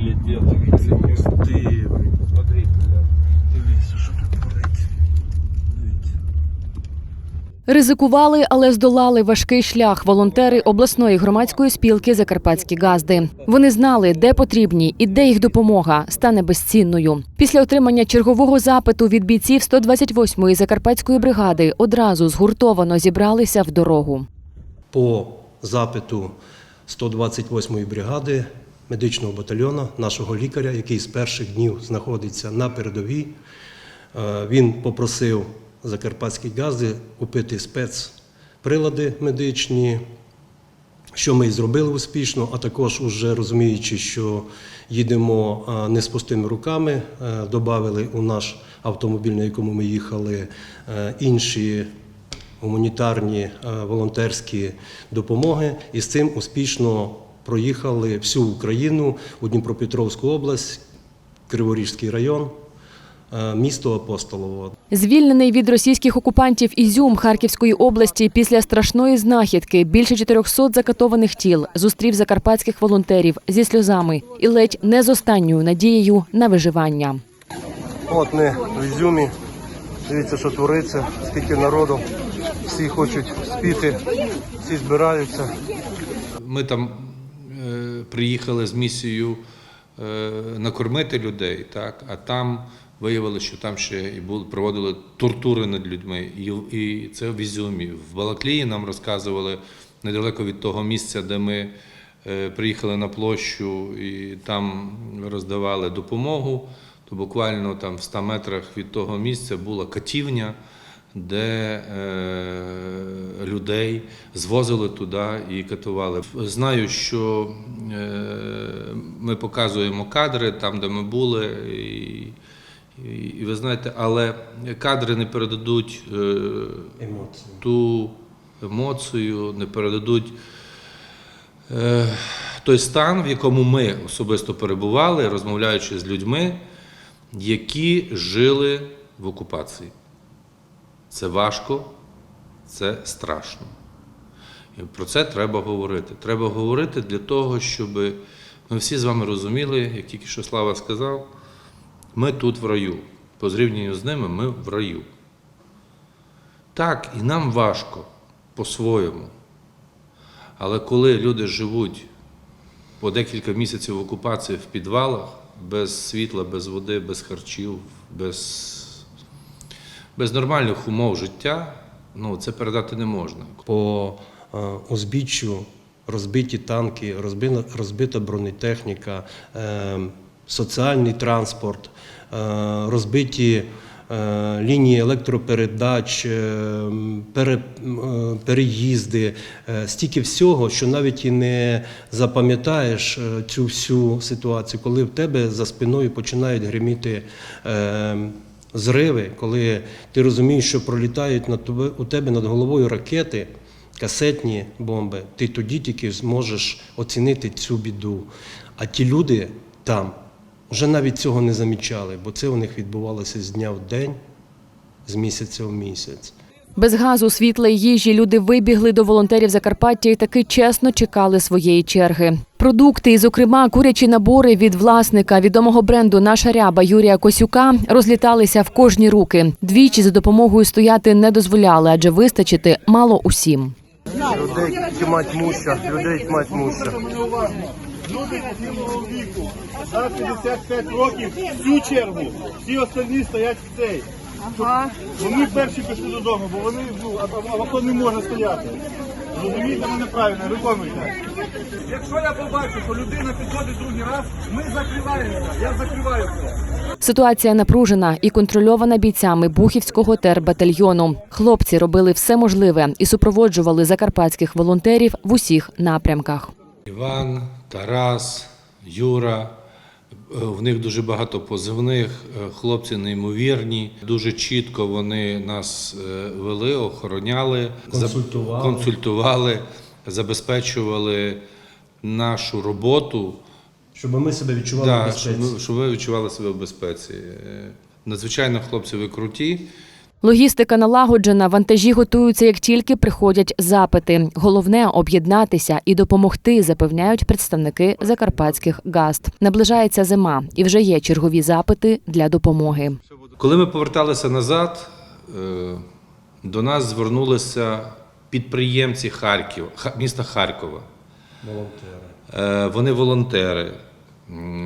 прилетело. Ух ты, Смотри, бля. Дивіться, що тут твориться. Ризикували, але здолали важкий шлях волонтери обласної громадської спілки Закарпатські газди. Вони знали, де потрібні і де їх допомога стане безцінною. Після отримання чергового запиту від бійців 128-ї закарпатської бригади одразу згуртовано зібралися в дорогу. по запиту 128-ї бригади медичного батальйону, нашого лікаря, який з перших днів знаходиться на передовій. Е, Він попросив Закарпатські гази купити спецприлади медичні, що ми і зробили успішно, а також уже розуміючи, що їдемо а, не з пустими руками, додали у наш автомобіль, на якому ми їхали, е, інші гуманітарні е, волонтерські допомоги, і з цим успішно проїхали всю Україну у Дніпропетровську область, Криворізький район, е, місто Апостолово. Звільнений від російських окупантів Ізюм Харківської області після страшної знахідки більше 400 закатованих тіл зустрів закарпатських волонтерів зі сльозами і ледь не з останньою надією на виживання. От ми в Ізюмі. Дивіться, що твориться, скільки народу. Всі хочуть спіти, всі збираються. Ми там приїхали з місією е, накормити людей, так, а там виявилося, що там ще і були, проводили тортури над людьми. І, і це в Ізюмі. В Балаклії нам розказували недалеко від того місця, де ми е, приїхали на площу і там роздавали допомогу. То буквально там в 100 метрах від того місця була катівня де е, людей звозили туди і катували. Знаю, що е, ми показуємо кадри там, де ми були, і, і, і ви знаєте, але кадри не передадуть е, Емоції. ту емоцію, не передадуть. е, Той стан, в якому ми особисто перебували, розмовляючи з людьми, які жили в окупації. Це важко, це страшно. І про це треба говорити. Треба говорити для того, щоб ми всі з вами розуміли, як тільки що Слава сказав, ми тут в раю. По зрівнянню з ними ми в раю. Так, і нам важко по-своєму. Але коли люди живуть по декілька місяців в окупації в підвалах, без світла, без води, без харчів, без без нормальних умов життя ну, це передати не можна. По е, узбіччю розбиті танки, розбита, бронетехніка, е, соціальний транспорт, е, розбиті лінії електропередач, пере, переїзди, стільки всього, що навіть і не запам'ятаєш цю всю ситуацію, коли в тебе за спиною починають гриміти. Зриви, коли ти розумієш, що пролітають над тобі, у тебе над головою ракети, касетні бомби, ти тоді тільки зможеш оцінити цю біду. А ті люди там вже навіть цього не замічали, бо це у них відбувалося з дня в день, з місяця в місяць. Без газу, світла і їжі люди вибігли до волонтерів Закарпаття і таки чесно чекали своєї черги. Продукти, і, зокрема, курячі набори від власника відомого бренду Наша ряба Юрія Косюка розліталися в кожні руки. Двічі за допомогою стояти не дозволяли, адже вистачити мало усім. Людей тьмать муща, людей тьмать муща. Люди похилого віку, за 55 років всю чергу, всі остальні стоять в цей. Ага. Вони перші пішли додому, бо вони ну, а, а, а не може стояти. Розумієте мене правильно, виконуйте. Якщо я побачу, що людина підходить другий раз, ми закриваємося. Я закриваю це. Ситуація напружена і контрольована бійцями Бухівського тербатальйону. Хлопці робили все можливе і супроводжували закарпатських волонтерів в усіх напрямках. Іван, Тарас, Юра. Е, В них дуже багато позивних, е, хлопці неймовірні. Дуже чітко вони нас е, вели, охороняли, Консультували. консультували, забезпечували нашу роботу. Щоб ми себе відчували в безпеці. щоб, щоб ви відчували себе в безпеці. Надзвичайно хлопці ви круті. Логістика налагоджена, вантажі готуються як тільки приходять запити. Головне об'єднатися і допомогти, запевняють представники закарпатських гаст. Наближається зима, і вже є чергові запити для допомоги. Коли ми поверталися назад, е, до нас звернулися підприємці Харків, Ха- міста Харкова. Волонтери. Вони волонтери.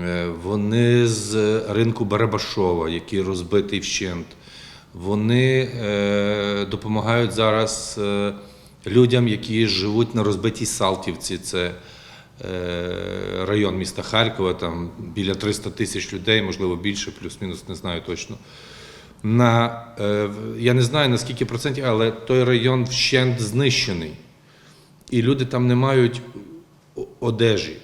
Е, Вони з ринку Барабашова, який розбитий вщент. Вони е, допомагають зараз е, людям, які живуть на розбитій Салтівці. Це е, район міста Харкова, там біля 300 тисяч людей, можливо більше, плюс-мінус, не знаю точно. На, я не знаю наскільки процентів, але той район вщент знищений. І люди там не мають одежі.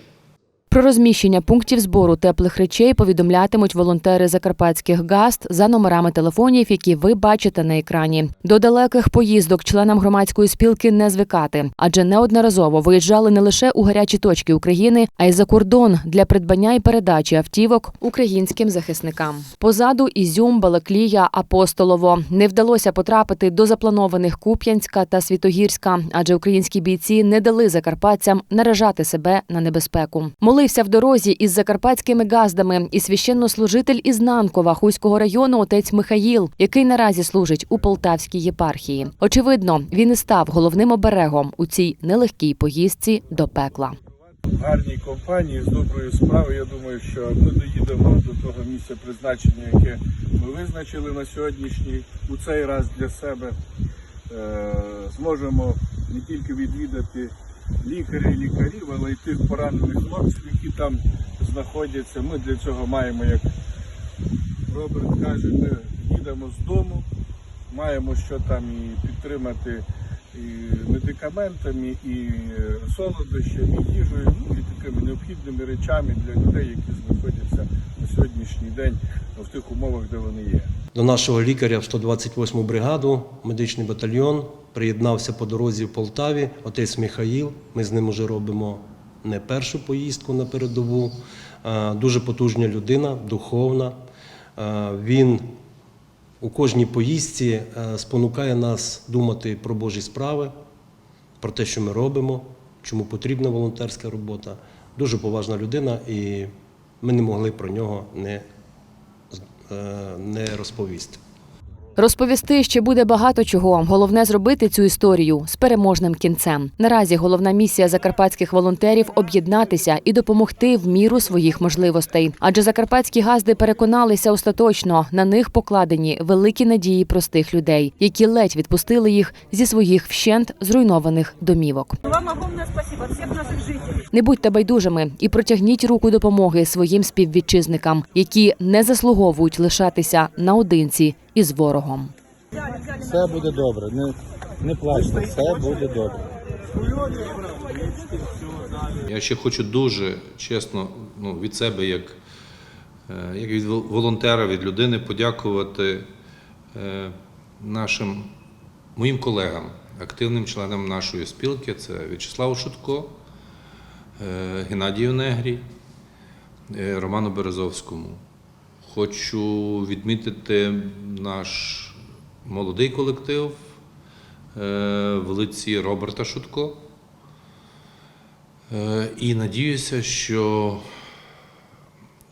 Про розміщення пунктів збору теплих речей повідомлятимуть волонтери закарпатських гаст за номерами телефонів, які ви бачите на екрані. До далеких поїздок членам громадської спілки не звикати, адже неодноразово виїжджали не лише у гарячі точки України, а й за кордон для придбання і передачі автівок українським захисникам. Позаду Ізюм, Балаклія, Апостолово не вдалося потрапити до запланованих Куп'янська та Світогірська, адже українські бійці не дали закарпатцям наражати себе на небезпеку. Молився в дорозі із закарпатськими газдами і священнослужитель із Нанкова Хуського району отець Михаїл, який наразі служить у Полтавській єпархії. Очевидно, він і став головним оберегом у цій нелегкій поїздці до пекла. Гарній компанії з доброю справою. Я думаю, що ми доїдемо до того місця призначення, яке ми визначили на сьогоднішній у цей раз для себе. Е, Зможемо не тільки відвідати лікарів, лікарів, але й тих поранених хлопців, які там знаходяться. Ми для цього маємо, як Роберт каже, ми їдемо з дому, маємо що там і підтримати і медикаментами, і солодощами, і їжею, ну і такими необхідними речами для людей, які знаходяться на сьогоднішній день в тих умовах, де вони є. До нашого лікаря в 128-му бригаду, медичний батальйон, приєднався по дорозі в Полтаві, отець Михаїл. Ми з ним вже робимо не першу поїздку на передову. Е, Дуже потужна людина, духовна. Е, Він у кожній поїздці е, спонукає нас думати про Божі справи, про те, що ми робимо, чому потрібна волонтерська робота. Дуже поважна людина, і ми не могли про нього не, не розповісти. Розповісти ще буде багато чого. Головне зробити цю історію з переможним кінцем. Наразі головна місія закарпатських волонтерів об'єднатися і допомогти в міру своїх можливостей. Адже закарпатські газди переконалися остаточно на них покладені великі надії простих людей, які ледь відпустили їх зі своїх вщент зруйнованих домівок. Вам огромное спасибо от всех наших жителей. Не будьте байдужими і протягніть руку допомоги своїм співвітчизникам, які не заслуговують лишатися наодинці із ворогом. Все буде добре, не, не плачте, все буде добре. Я ще хочу дуже чесно ну, від себе, як, е, як від волонтера, від людини, подякувати е, нашим моїм колегам, активним членам нашої спілки. Це В'ячеславу Шутко, е, Геннадію Негрі, Роману Березовському. Хочу відмітити наш молодий колектив е, в лиці Роберта Шутко. Е, І надіюся, що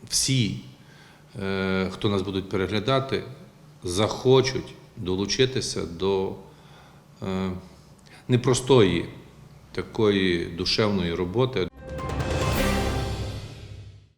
всі, е, хто нас будуть переглядати, захочуть долучитися до непростої такої душевної роботи.